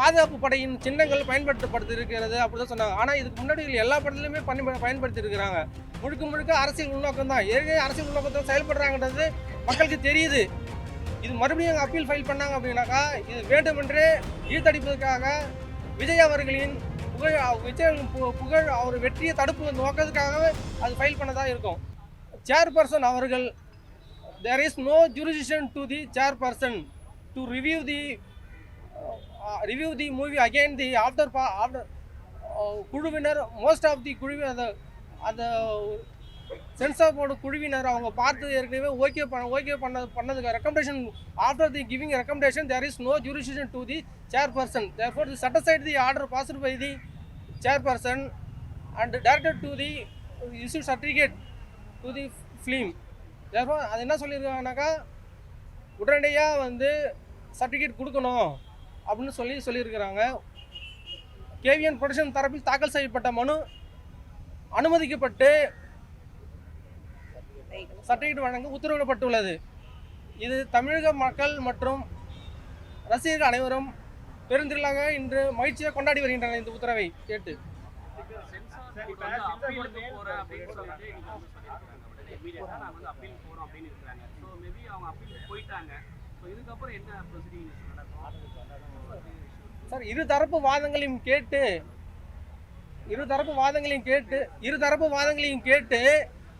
பாதுகாப்பு படையின் சின்னங்கள் பயன்படுத்தப்படுத்தி இருக்கிறது அப்படிதான் சொன்னாங்க. ஆனால் இதுக்கு முன்னாடி எல்லா படத்துலையுமே பண்ணி பயன்படுத்தி இருக்கிறாங்க முழுக்க முழுக்க அரசியல் உள்நோக்கம் தான். ஏற்கனவே அரசியல் உள்நோக்கத்தில் செயல்படுறாங்கன்றது மக்களுக்கு தெரியுது. இது மறுபடியும் அப்பீல் ஃபைல் பண்ணாங்க அப்படின்னாக்கா இது வேண்டுமென்றே இழுத்தடிப்பதற்காக விஜய் அவர்களின் புகழ் விஜய் பு- புகழ் அவர் வெற்றியை தடுப்பு நோக்கத்துக்காக அது ஃபைல் பண்ணதாக இருக்கும். சேர்பர்சன் அவர்கள் there is no jurisdiction to the chairperson to review the Uh, review the movie again the after பா after குழுவினர் மோஸ்ட் ஆஃப் தி குழுவி அந்த அந்த சென்சார் போர்டு குழுவினர் அவங்க பார்த்து ஏற்கனவே ஓகே பண்ண ஓகே பண்ண பண்ணதுக்கு recommendation after the giving recommendation there is no jurisdiction to the chairperson therefore the set aside the order passed by the chairperson and directed to the issue certificate to the film therefore அது என்ன சொல்லியிருக்காங்கனாக்கா உடனடியாக வந்து certificate கொடுக்கணும். அப்படின்னு சொல்லி சொல்லியிருக்கிறாங்க. KVN production தரப்பில் தாக்கல் செய்யப்பட்ட மனு அனுமதிக்கப்பட்டு சர்டிஃபிகேட் வழங்க உத்தரவிடப்பட்டுள்ளது. இது தமிழக மக்கள் மற்றும் ரசிகர்கள் அனைவரும் பெருந்திரளாக இன்று மகிழ்ச்சியாக கொண்டாடி வருகின்றனர் இந்த உத்தரவை கேட்டு. போயிட்டாங்க. இதுக்கப்புறம் சார் இரு தரப்பு வாதங்களையும் கேட்டு இரு தரப்பு வாதங்களையும் கேட்டு இரு தரப்பு வாதங்களையும் கேட்டு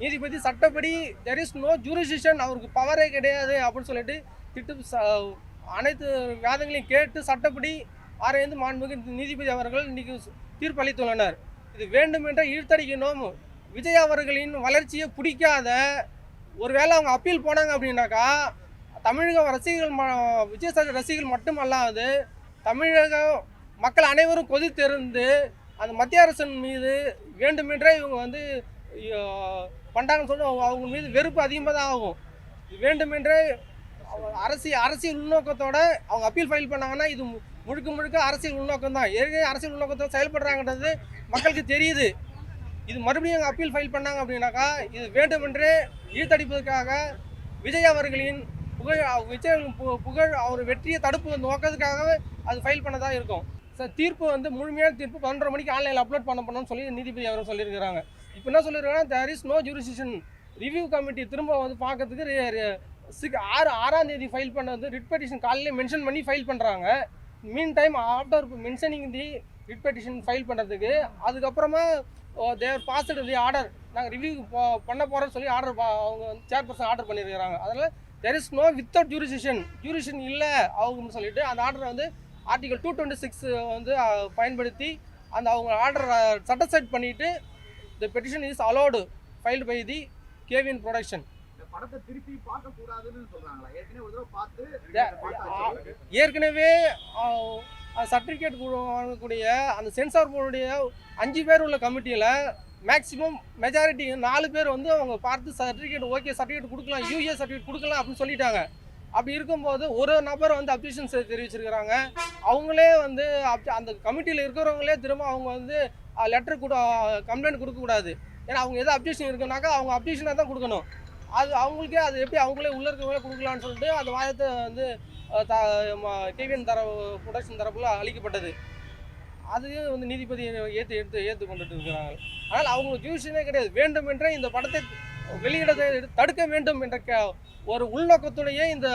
நீதிபதி சட்டப்படி தெர் இஸ் நோ ஜூரிசிஷன் அவருக்கு பவரே கிடையாது அப்படின்னு சொல்லிட்டு திட்டு ச- அனைத்து வாதங்களையும் கேட்டு சட்டப்படி ஆராய்ந்து மாண்புமிகு நீதிபதி அவர்கள் இன்னைக்கு தீர்ப்பு அளித்துள்ளனர். இது வேண்டுமென்ற இழுத்தடிக்கணும். விஜய் அவர்களின் வளர்ச்சியை பிடிக்காத ஒருவேளை அவங்க அப்பீல் போனாங்க அப்படின்னாக்கா தமிழக ரசிகர்கள் ம- விஜயசாகர் ரசிகர்கள் மட்டுமல்லாது தமிழக மக்கள் அனைவரும் கொதித்தெருந்து அந்த மத்திய அரசின் மீது வேண்டுமென்றே இவங்க வந்து ஐயோ, பண்றாங்கன்னு சொல்லி அவங்க- மீது வெறுப்பு அதிகமாக தான் ஆகும் வேண்டுமென்றே அரசியல் அரசியல் உள்நோக்கத்தோட அவங்க அப்பீல் ஃபைல் பண்ணாங்கன்னா இது மு- முழுக்க முழுக்க அரசியல் உள்நோக்கம் தான். ஏற்கனவே அரசியல் உள்நோக்கத்தோடு செயல்படுறாங்கன்றது மக்களுக்கு தெரியுது. இது மறுபடியும் அவங்க அப்பீல் ஃபைல் பண்ணாங்க அப்படின்னாக்கா இது வேண்டுமென்றே இழுத்தடிப்பதற்காக விஜய் அவர்களின் புகழ் விஜய் பு- புகழ் அவர் வெற்றியை தடுப்பு நோக்கத்துக்காகவே அது ஃபைல் பண்ணதாக இருக்கும். சார் தீர்ப்பு வந்து முழுமையான தீர்ப்பு பன்னெண்டரை மணிக்கு ஆன்லைனில் அப்லோட் பண்ண பண்ணணும்னு சொல்லி நீதிபதி அவர் சொல்லியிருக்கிறாங்க. இப்போ என்ன சொல்லியிருக்காங்கன்னா there is no jurisdiction review committee திரும்ப வந்து பார்க்கறதுக்கு சிக் ஆறு ஆறாம் தேதி ஃபைல் பண்ண வந்து ரிட் பெட்டிஷன் காலையிலே மென்ஷன் பண்ணி ஃபைல் பண்ணுறாங்க mean time after mentioning the writ petition file பண்ணுறதுக்கு அதுக்கப்புறமா தேர் பாஸ்டு தி ஆர்டர் நாங்கள் ரிவ்யூ பண்ண போகிறோம்னு சொல்லி ஆர்டர் அவங்க சேர்பர்சன் ஆர்டர் பண்ணியிருக்கிறாங்க. அதனால் there is no without jurisdiction jurisdiction இல்லை அவங்கன்னு சொல்லிட்டு அந்த ஆர்டரை வந்து ஆர்டிகல் டூ டுவெண்ட்டி சிக்ஸ் வந்து பயன்படுத்தி அந்த அவங்க ஆர்டர் சட்டசைட் பண்ணிட்டு the petition is allowed filed by the KVN production. ஏற்கனவே சர்டிஃபிகேட் வாங்கக்கூடிய அந்த சென்சார் போர்டுடைய அஞ்சு பேர் உள்ள கமிட்டியில் மேக்ஸிமம் மெஜாரிட்டி நாலு பேர் வந்து அவங்க பார்த்து சர்டிஃபிகேட் ஓகே சர்டிஃபிகேட் கொடுக்கலாம் யூஏ சர்டிஃபிகேட் கொடுக்கலாம் அப்படின்னு சொல்லிட்டாங்க. அப்படி இருக்கும்போது ஒரு நபர் வந்து அப்ஜெக்ஷன்ஸ் தெரிவிச்சிருக்கிறாங்க. அவங்களே வந்து அந்த கமிட்டியில் இருக்கிறவங்களே திரும்ப அவங்க வந்து லெட்டர் கூட கம்ப்ளைண்ட் கொடுக்கக்கூடாது. ஏன்னா அவங்க எதாவது அப்ஜெக்ஷன் இருக்குனாக்கா அவங்க அப்ஜெக்ஷனாக தான் கொடுக்கணும். அது அவங்களுக்கே அது எப்படி அவங்களே உள்ள இருக்கவங்களே கொடுக்கலான்னு சொல்லிட்டு அந்த வாதத்தை வந்து த கேவிஎன் தர ப்ரொடக்ஷன் தரப்புல அளிக்கப்பட்டது அது வந்து நீதிபதி ஏற்று எடுத்து ஏற்று கொண்டுட்டு இருக்கிறாங்க ஆனால் அவங்க ஜூஷனே கிடையாது. வேண்டுமென்றே இந்த படத்தை வெளியிடத்தை தடுக்க வேண்டும் என்ற க- ஒரு உள்நோக்கத்துடைய இந்த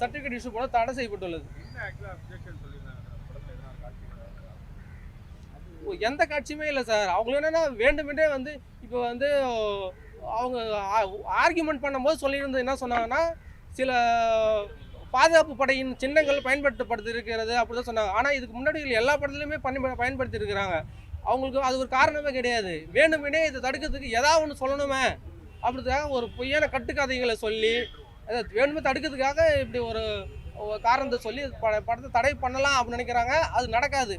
சர்டிஃபிகேட் இஷ்யூ போல தடை செய்யப்பட்டுள்ளது. எந்த காட்சியுமே இல்லை சார். அவங்க என்னன்னா வேண்டுமென்றே வந்து இப்போ வந்து அவங்க ஆர்கியூமெண்ட் பண்ணும்போது சொல்லியிருந்தது என்ன சொன்னாங்கன்னா சில பாதுகாப்பு படையின் சின்னங்கள் பயன்படுத்தப்படுத்தி இருக்கிறது அப்படிதான் சொன்னாங்க. ஆனால் இதுக்கு முன்னாடி எல்லா படத்துலையுமே பண்ணி பயன்படுத்தி இருக்கிறாங்க அவங்களுக்கு அது ஒரு காரணமே கிடையாது. வேணுமெனே இதை தடுக்கிறதுக்கு ஏதாவது ஒன்று சொல்லணுமே அப்படிதான் ஒரு பொய்யான கட்டுக்கதைகளை சொல்லி அதை வேணுமே தடுக்கிறதுக்காக இப்படி ஒரு ஒரு காரணத்தை சொல்லி படத்தை தடை பண்ணலாம் அப்படின்னு நினைக்கிறாங்க. அது நடக்காது.